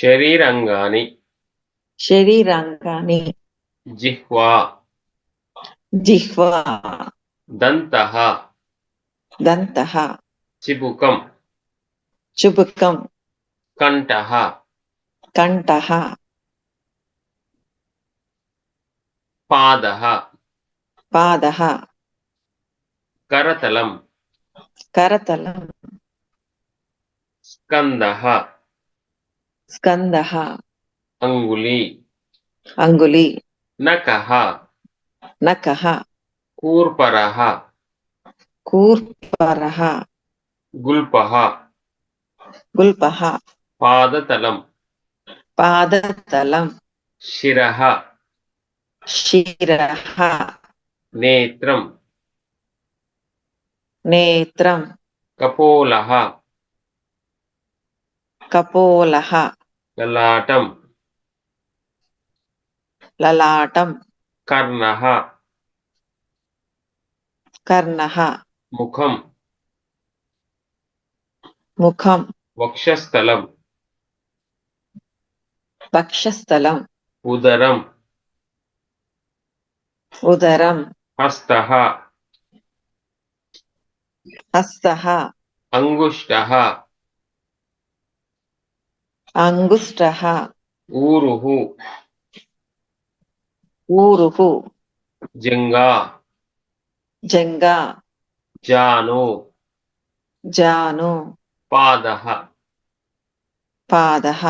శరీరంగాని శరీరాంగాని జిహ్వా జిహ్వా దంతః దంతః చిబుకం చుబుకం కంఠః కంఠః పాదः పాదः కరతలం కరతలం స్కందः స్కందः అంగుళి అంగులి నకః నకః కూర్పరः కూర్పరः గుల్పः గుల్పः పాదతలం పాదతలం శిరः శిరः నేత్రం నేత్రం కపోలः కపోలः ललाटम। ललाटम। कर्णः। कर्णः। मुखम। मुखम। वक्षस्थलम। वक्षस्थलम। उदरम। उदरम। हस्तः। हस्तः। अंगुष्ठः అంగుష్టः ఊరుః ఊరుః జంగా. జంగా. జాను. జాను. పాదः. పాదः.